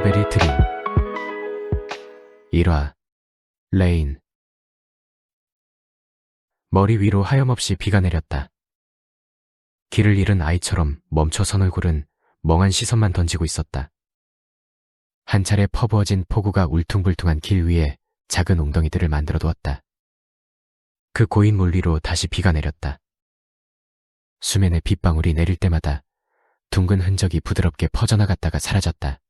스트로베리 드림 1화 레인 머리 위로 하염없이 비가 내렸다. 길을 잃은 아이처럼 멈춰선 얼굴은 멍한 시선만 던지고 있었다. 한 차례 퍼부어진 폭우가 울퉁불퉁한 길 위에 작은 웅덩이들을 만들어 두었다. 그 고인 물 위로 다시 비가 내렸다. 수면에 빗방울이 내릴 때마다 둥근 흔적이 부드럽게 퍼져나갔다가 사라졌다.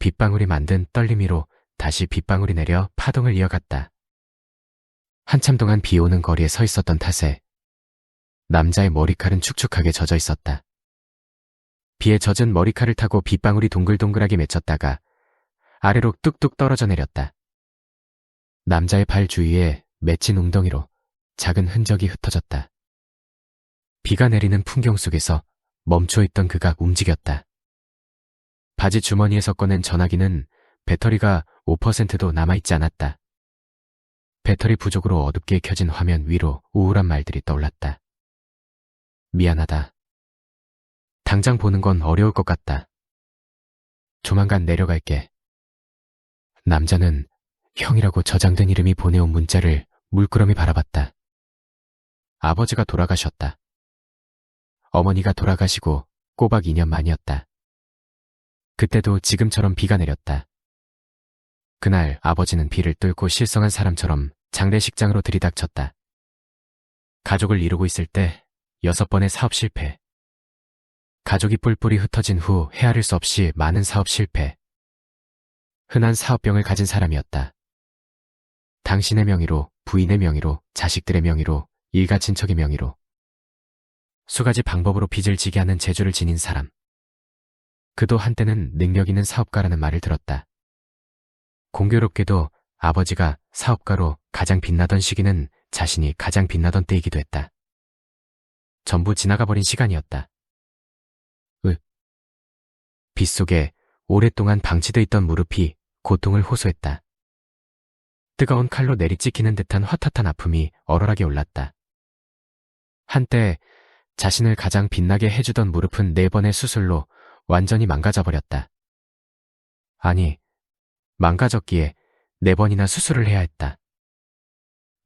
빗방울이 만든 떨림 위로 다시 빗방울이 내려 파동을 이어갔다. 한참 동안 비 오는 거리에 서 있었던 탓에 남자의 머리칼은 축축하게 젖어 있었다. 비에 젖은 머리칼을 타고 빗방울이 동글동글하게 맺혔다가 아래로 뚝뚝 떨어져 내렸다. 남자의 발 주위에 맺힌 웅덩이로 작은 흔적이 흩어졌다. 비가 내리는 풍경 속에서 멈춰있던 그가 움직였다. 바지 주머니에서 꺼낸 전화기는 배터리가 5%도 남아있지 않았다. 배터리 부족으로 어둡게 켜진 화면 위로 우울한 말들이 떠올랐다. 미안하다. 당장 보는 건 어려울 것 같다. 조만간 내려갈게. 남자는 형이라고 저장된 이름이 보내온 문자를 물끄러미 바라봤다. 아버지가 돌아가셨다. 어머니가 돌아가시고 꼬박 2년 만이었다. 그때도 지금처럼 비가 내렸다. 그날 아버지는 비를 뚫고 실성한 사람처럼 장례식장으로 들이닥쳤다. 가족을 이루고 있을 때 여섯 번의 사업 실패. 가족이 뿔뿔이 흩어진 후 헤아릴 수 없이 많은 사업 실패. 흔한 사업병을 가진 사람이었다. 당신의 명의로, 부인의 명의로, 자식들의 명의로, 일가 친척의 명의로. 수가지 방법으로 빚을 지게 하는 재주를 지닌 사람. 그도 한때는 능력 있는 사업가라는 말을 들었다. 공교롭게도 아버지가 사업가로 가장 빛나던 시기는 자신이 가장 빛나던 때이기도 했다. 전부 지나가 버린 시간이었다. 으. 빗속에 오랫동안 방치돼 있던 무릎이 고통을 호소했다. 뜨거운 칼로 내리찍히는 듯한 화탓한 아픔이 얼얼하게 올랐다. 한때 자신을 가장 빛나게 해주던 무릎은 네 번의 수술로 완전히 망가져 버렸다. 아니, 망가졌기에 네 번이나 수술을 해야 했다.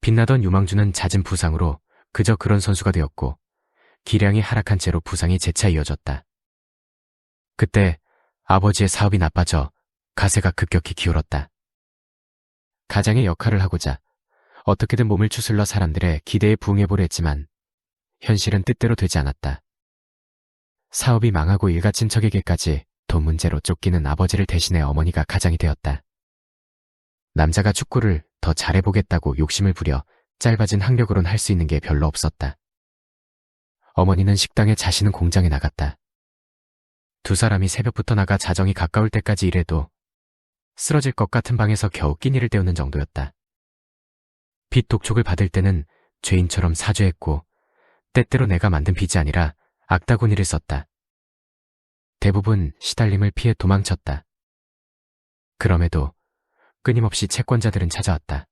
빛나던 유망주는 잦은 부상으로 그저 그런 선수가 되었고 기량이 하락한 채로 부상이 재차 이어졌다. 그때 아버지의 사업이 나빠져 가세가 급격히 기울었다. 가장의 역할을 하고자 어떻게든 몸을 추슬러 사람들의 기대에 부응해보려 했지만 현실은 뜻대로 되지 않았다. 사업이 망하고 일가 친 척에게까지 돈 문제로 쫓기는 아버지를 대신해 어머니가 가장이 되었다. 남자가 축구를 더 잘해보겠다고 욕심을 부려 짧아진 학력으론 할 수 있는 게 별로 없었다. 어머니는 식당에 자신은 공장에 나갔다. 두 사람이 새벽부터 나가 자정이 가까울 때까지 일해도 쓰러질 것 같은 방에서 겨우 끼니를 때우는 정도였다. 빚 독촉을 받을 때는 죄인처럼 사죄했고 때때로 내가 만든 빚이 아니라 악다구니를 썼다. 대부분 시달림을 피해 도망쳤다. 그럼에도 끊임없이 채권자들은 찾아왔다.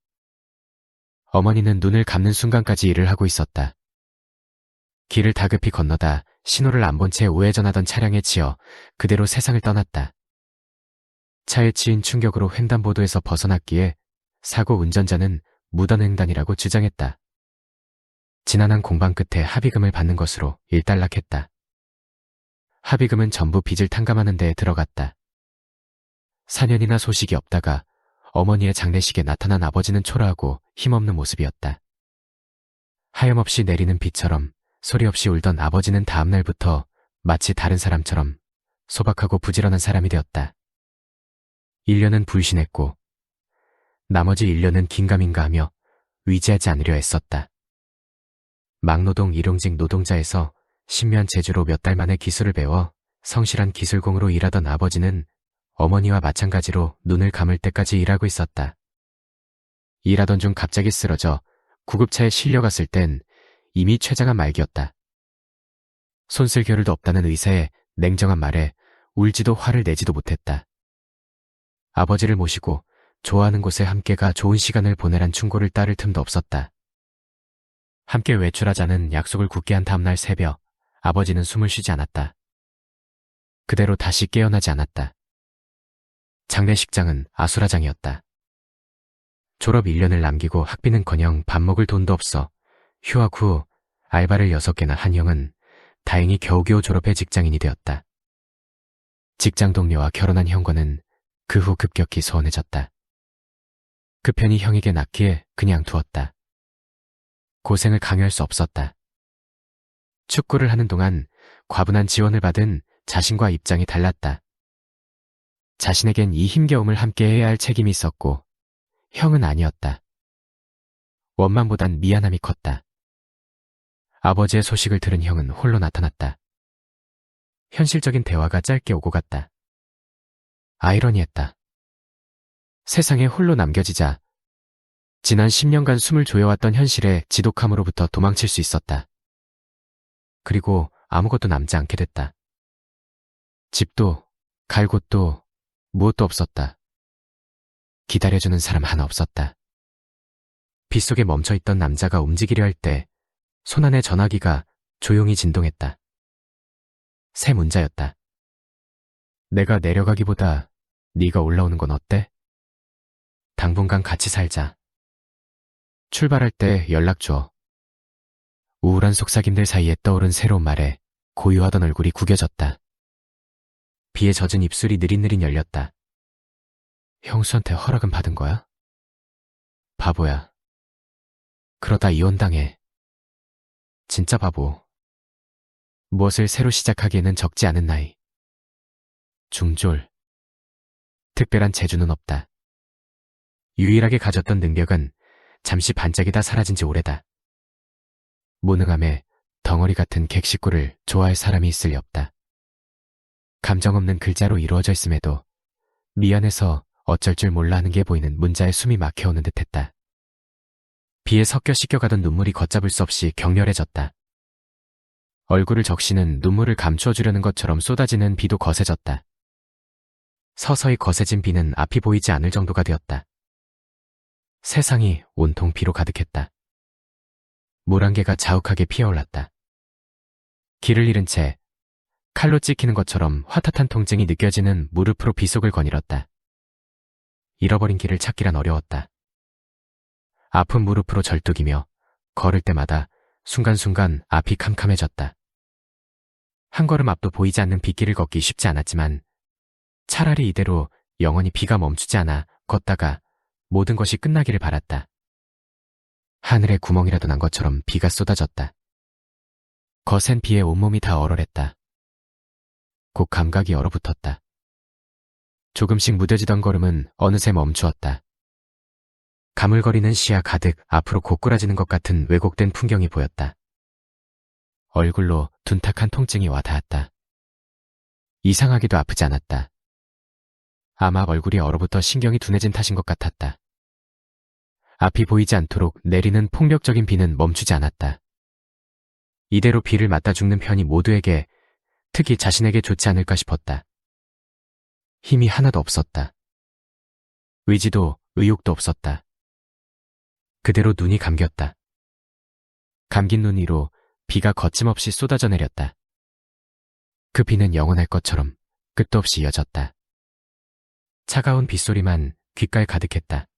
어머니는 눈을 감는 순간까지 일을 하고 있었다. 길을 다급히 건너다 신호를 안 본 채 우회전하던 차량에 치여 그대로 세상을 떠났다. 차에 치인 충격으로 횡단보도에서 벗어났기에 사고 운전자는 무단횡단이라고 주장했다. 지난한 공방 끝에 합의금을 받는 것으로 일단락했다. 합의금은 전부 빚을 탕감하는 데에 들어갔다. 4년이나 소식이 없다가 어머니의 장례식에 나타난 아버지는 초라하고 힘없는 모습이었다. 하염없이 내리는 비처럼 소리 없이 울던 아버지는 다음날부터 마치 다른 사람처럼 소박하고 부지런한 사람이 되었다. 1년은 불신했고 나머지 1년은 긴가민가 하며 위지하지 않으려 애썼다. 막노동 일용직 노동자에서 신묘한 재주로 몇 달 만에 기술을 배워 성실한 기술공으로 일하던 아버지는 어머니와 마찬가지로 눈을 감을 때까지 일하고 있었다. 일하던 중 갑자기 쓰러져 구급차에 실려갔을 땐 이미 췌장한 말기였다. 손쓸 겨를도 없다는 의사의 냉정한 말에 울지도 화를 내지도 못했다. 아버지를 모시고 좋아하는 곳에 함께가 좋은 시간을 보내란 충고를 따를 틈도 없었다. 함께 외출하자는 약속을 굳게 한 다음날 새벽, 아버지는 숨을 쉬지 않았다. 그대로 다시 깨어나지 않았다. 장례식장은 아수라장이었다. 졸업 1년을 남기고 학비는커녕 밥 먹을 돈도 없어 휴학 후 알바를 6개나 한 형은 다행히 겨우겨우 졸업해 직장인이 되었다. 직장 동료와 결혼한 형과는 그 후 급격히 소원해졌다. 그 편이 형에게 낳기에 그냥 두었다. 고생을 강요할 수 없었다. 축구를 하는 동안 과분한 지원을 받은 자신과 입장이 달랐다. 자신에겐 이 힘겨움을 함께 해야 할 책임이 있었고 형은 아니었다. 원망보단 미안함이 컸다. 아버지의 소식을 들은 형은 홀로 나타났다. 현실적인 대화가 짧게 오고 갔다. 아이러니했다. 세상에 홀로 남겨지자 지난 10년간 숨을 조여왔던 현실의 지독함으로부터 도망칠 수 있었다. 그리고 아무것도 남지 않게 됐다. 집도 갈 곳도 무엇도 없었다. 기다려주는 사람 하나 없었다. 빗속에 멈춰있던 남자가 움직이려 할 때 손 안의 전화기가 조용히 진동했다. 새 문자였다. 내가 내려가기보다 네가 올라오는 건 어때? 당분간 같이 살자. 출발할 때 연락 줘. 우울한 속삭임들 사이에 떠오른 새로운 말에 고요하던 얼굴이 구겨졌다. 비에 젖은 입술이 느릿느릿 열렸다. 형수한테 허락은 받은 거야? 바보야. 그러다 이혼당해. 진짜 바보. 무엇을 새로 시작하기에는 적지 않은 나이. 중졸. 특별한 재주는 없다. 유일하게 가졌던 능력은 잠시 반짝이다 사라진 지 오래다. 무능함에 덩어리 같은 객식구를 좋아할 사람이 있을 리 없다. 감정 없는 글자로 이루어져 있음에도 미안해서 어쩔 줄 몰라 하는 게 보이는 문자에 숨이 막혀오는 듯 했다. 비에 섞여 씻겨가던 눈물이 걷잡을 수 없이 격렬해졌다. 얼굴을 적시는 눈물을 감추어주려는 것처럼 쏟아지는 비도 거세졌다. 서서히 거세진 비는 앞이 보이지 않을 정도가 되었다. 세상이 온통 비로 가득했다. 물 한 개가 자욱하게 피어올랐다. 길을 잃은 채 칼로 찍히는 것처럼 화탓한 통증이 느껴지는 무릎으로 빗속을 거닐었다. 잃어버린 길을 찾기란 어려웠다. 아픈 무릎으로 절뚝이며 걸을 때마다 순간순간 앞이 캄캄해졌다. 한 걸음 앞도 보이지 않는 빗길을 걷기 쉽지 않았지만 차라리 이대로 영원히 비가 멈추지 않아 걷다가 모든 것이 끝나기를 바랐다. 하늘에 구멍이라도 난 것처럼 비가 쏟아졌다. 거센 비에 온몸이 다 얼얼했다. 곧 감각이 얼어붙었다. 조금씩 무뎌지던 걸음은 어느새 멈추었다. 가물거리는 시야 가득 앞으로 고꾸라지는 것 같은 왜곡된 풍경이 보였다. 얼굴로 둔탁한 통증이 와 닿았다. 이상하기도 아프지 않았다. 아마 얼굴이 얼어붙어 신경이 둔해진 탓인 것 같았다. 앞이 보이지 않도록 내리는 폭력적인 비는 멈추지 않았다. 이대로 비를 맞다 죽는 편이 모두에게, 특히 자신에게 좋지 않을까 싶었다. 힘이 하나도 없었다. 의지도 의욕도 없었다. 그대로 눈이 감겼다. 감긴 눈 위로 비가 거침없이 쏟아져 내렸다. 그 비는 영원할 것처럼 끝도 없이 이어졌다. 차가운 빗소리만 귓가에 가득했다.